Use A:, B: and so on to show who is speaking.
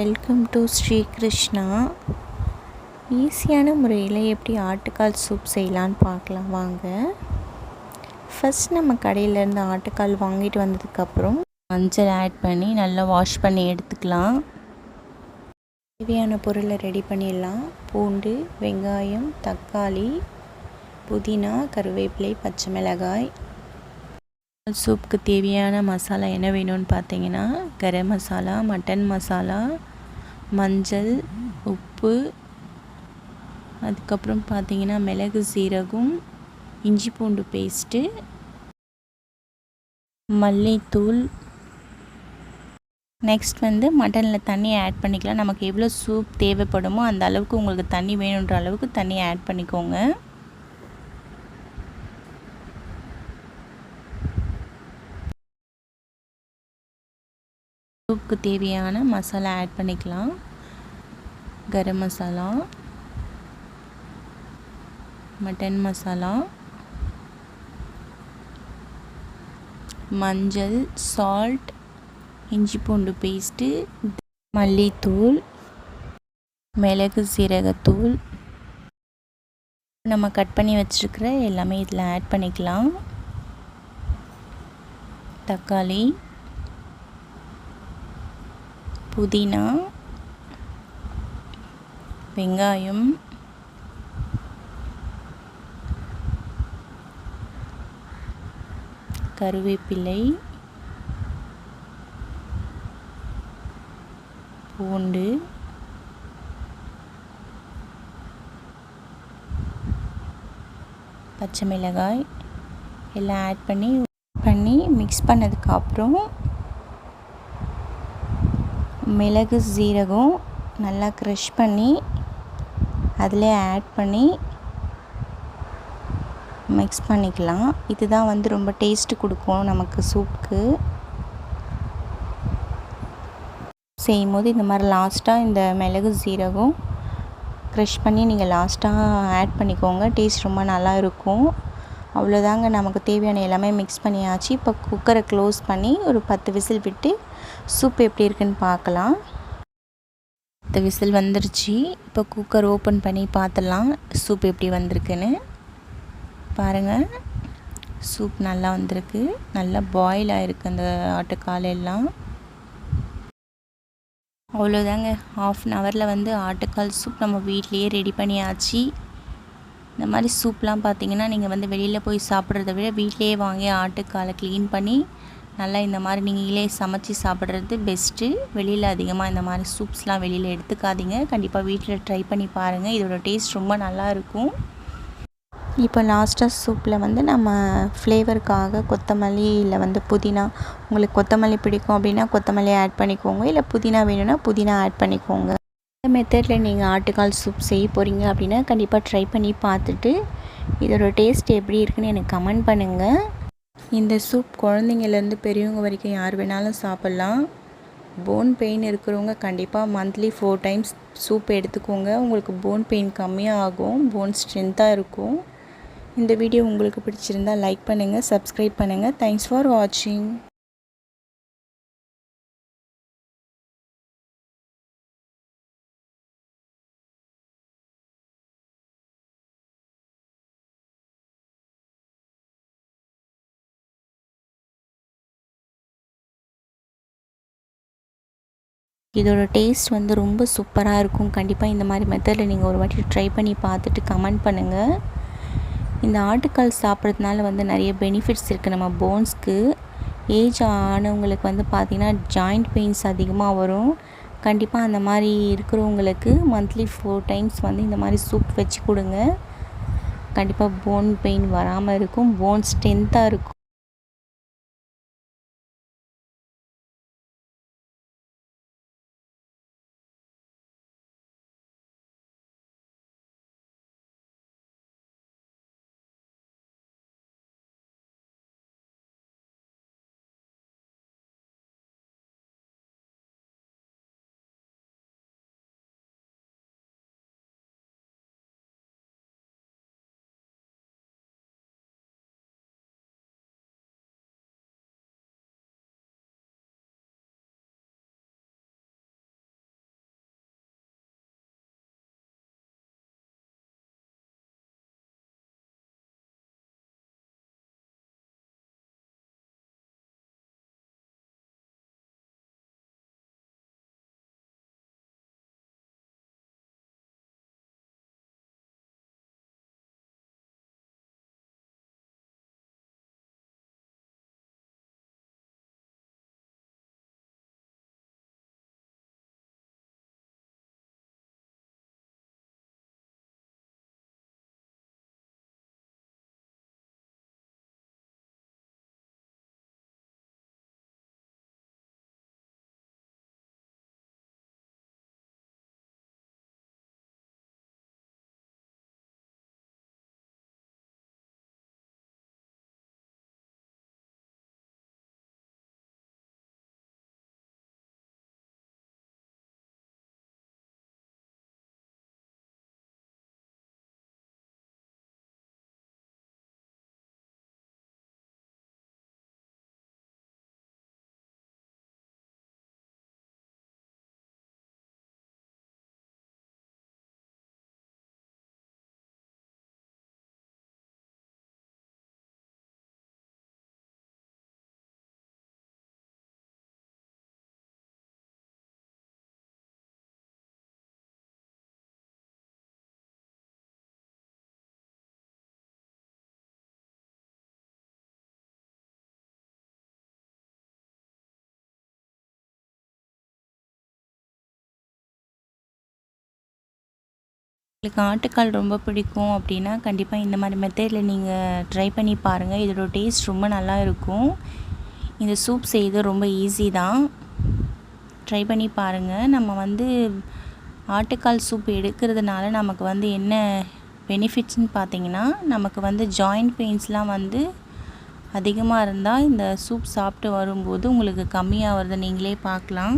A: Welcome to Sri Krishna ஈஸியான முறையில் எப்படி ஆட்டுக்கால் சூப் செய்யலான்னு பார்க்கலாம் வாங்க. ஃபஸ்ட் நம்ம கடையிலேருந்து ஆட்டுக்கால் வாங்கிட்டு வந்ததுக்கப்புறம் மஞ்சள் ஆட் பண்ணி நல்லா வாஷ் பண்ணி எடுத்துக்கலாம். தேவையான பொருளை ரெடி பண்ணிடலாம். பூண்டு வெங்காயம் தக்காளி புதினா கருவேப்பிலை பச்சை மிளகாய் சூப்புக்கு தேவையான மசாலா என்ன வேணும்னு பார்த்தீங்கன்னா கரம் மசாலா மட்டன் மசாலா மஞ்சள் உப்பு அதுக்கப்புறம் பார்த்தீங்கன்னா மிளகு சீரகம் இஞ்சி பூண்டு பேஸ்ட்டு மல்லித்தூள். நெக்ஸ்ட் வந்து மட்டனில் தண்ணி ஆட் பண்ணிக்கலாம். நமக்கு எவ்வளோ சூப் தேவைப்படுமோ அந்த அளவுக்கு உங்களுக்கு தண்ணி வேணுன்ற அளவுக்கு தண்ணி ஆட் பண்ணிக்கோங்க. சூப்புக்கு தேவையான மசாலா ஆட் பண்ணிக்கலாம். கரம் மசாலா மட்டன் மசாலா மஞ்சள் சால்ட் இஞ்சி பூண்டு பேஸ்ட்டு மல்லித்தூள் மிளகு சீரகத்தூள். நம்ம கட் பண்ணி வச்சுருக்கிற எல்லாமே இதில் ஆட் பண்ணிக்கலாம். தக்காளி புதினா வெங்காயம் கருவேப்பிலை பூண்டு பச்சை மிளகாய் எல்லாம் ஆட் பண்ணி பண்ணி மிக்ஸ் பண்ணதுக்கப்புறம் மிளகு ஜீரகம் நல்லா க்ரஷ் பண்ணி அதிலே ஆட் பண்ணி மிக்ஸ் பண்ணிக்கலாம். இதுதான் வந்து ரொம்ப டேஸ்ட்டு கொடுக்கும் நமக்கு சூப்புக்கு செய்யும் போது இந்த மாதிரி லாஸ்ட்டாக இந்த மிளகு ஜீரகம் க்ரஷ் பண்ணி நீங்கள் லாஸ்ட்டாக ஆட் பண்ணிக்கோங்க. டேஸ்ட் ரொம்ப நல்லா இருக்கும். அவ்வளோதாங்க நமக்கு தேவையான எல்லாமே மிக்ஸ் பண்ணியாச்சு. இப்போ குக்கரை க்ளோஸ் பண்ணி ஒரு பத்து விசில் விட்டு சூப் எப்படி இருக்குன்னு பார்க்கலாம். இந்த விசில் வந்துருச்சு. இப்போ குக்கர் ஓப்பன் பண்ணி பார்த்துடலாம். சூப் எப்படி வந்திருக்குன்னு. பாருங்கள் சூப் நல்லா வந்திருக்கு. நல்லா பாயில் ஆகிருக்கு அந்த ஆட்டுக்கால் எல்லாம். அவ்வளோதாங்க ஆஃப் அன் ஹவரில் வந்து ஆட்டுக்கால் சூப் நம்ம வீட்லேயே ரெடி பண்ணியாச்சு. இந்த மாதிரி சூப்லாம் பார்த்தீங்கன்னா நீங்கள் வந்து வெளியில் போய் சாப்பிட்றத விட வீட்லேயே வாங்கி ஆட்டுக்காலை க்ளீன் பண்ணி நல்லா இந்த மாதிரி நீங்களே சமைச்சி சாப்பிட்றது பெஸ்ட்டு வெளியில் அதிகமாக இந்த மாதிரி சூப்ஸ்லாம் வெளியில் எடுத்துக்காதீங்க. கண்டிப்பாக வீட்டில் ட்ரை பண்ணி பாருங்கள் இதோட டேஸ்ட் ரொம்ப நல்லாயிருக்கும் இப்போ லாஸ்ட்டாக சூப்பில் வந்து நம்ம ஃப்ளேவருக்காக கொத்தமல்லி இல்லை வந்து புதினா. உங்களுக்கு கொத்தமல்லி பிடிக்கும் அப்படின்னா கொத்தமல்லி ஆட் பண்ணிக்கோங்க. இல்லை புதினா வேணும்னா புதினா ஆட் பண்ணிக்கோங்க. இந்த மெத்தடில் நீங்கள் ஆட்டுக்கால் சூப் செய்ய போகிறீங்க அப்படின்னா கண்டிப்பாக ட்ரை பண்ணி பார்த்துட்டு இதோட டேஸ்ட் எப்படி இருக்குன்னு எனக்கு கமெண்ட் பண்ணுங்கள் இந்த சூப் குழந்தைங்கலேருந்து பெரியவங்க வரைக்கும் யார் வேணாலும் சாப்பிட்லாம். போன் பெயின் இருக்கிறவங்க கண்டிப்பாக மந்த்லி ஃபோர் டைம்ஸ் சூப் எடுத்துக்கோங்க. உங்களுக்கு போன் பெயின் கம்மியாக ஆகும் போன் ஸ்ட்ரென்த்தாக இருக்கும். இந்த வீடியோ உங்களுக்கு பிடிச்சிருந்தால் லைக் பண்ணுங்கள் சப்ஸ்கிரைப் பண்ணுங்கள் தேங்க்ஸ் ஃபார் வாட்சிங் இதோட டேஸ்ட் வந்து ரொம்ப சூப்பராக இருக்கும். கண்டிப்பாக இந்த மாதிரி மெத்தடில் நீங்கள் ஒரு வாட்டி ட்ரை பண்ணி பார்த்துட்டு கமெண்ட் பண்ணுங்கள் இந்த ஆட்டுக்கால் சாப்பிட்றதுனால வந்து நிறைய பெனிஃபிட்ஸ் இருக்குது நம்ம போன்ஸ்க்கு ஏஜ் ஆனவங்களுக்கு வந்து பார்த்திங்கன்னா ஜாயிண்ட் பெயின்ஸ் அதிகமாக வரும். கண்டிப்பாக அந்த மாதிரி இருக்கிறவங்களுக்கு மந்த்லி ஃபோர் டைம்ஸ் வந்து இந்த மாதிரி சூப் வச்சு கொடுங்க. கண்டிப்பாக போன் பெயின் வராமல் இருக்கும். போன் ஸ்ட்ரென்த்தாக இருக்கும். உங்களுக்கு ஆட்டுக்கால் ரொம்ப பிடிக்கும் அப்படின்னா கண்டிப்பாக இந்த மாதிரி மெத்தடில் நீங்கள் ட்ரை பண்ணி பாருங்கள் இதோட டேஸ்ட் ரொம்ப நல்லா இருக்கும். இந்த சூப் செய்கிறது ரொம்ப ஈஸி தான். ட்ரை பண்ணி பாருங்கள் நம்ம வந்து ஆட்டுக்கால் சூப் எடுக்கிறதுனால நமக்கு வந்து என்ன பெனிஃபிட்ஸ்னு பார்த்தீங்கன்னா நமக்கு வந்து ஜாயிண்ட் பெயின்ஸ்லாம் வந்து அதிகமாக இருந்தால் இந்த சூப் சாப்பிட்டு வரும்போது உங்களுக்கு கம்மியாக வருது. நீங்களே பார்க்கலாம்.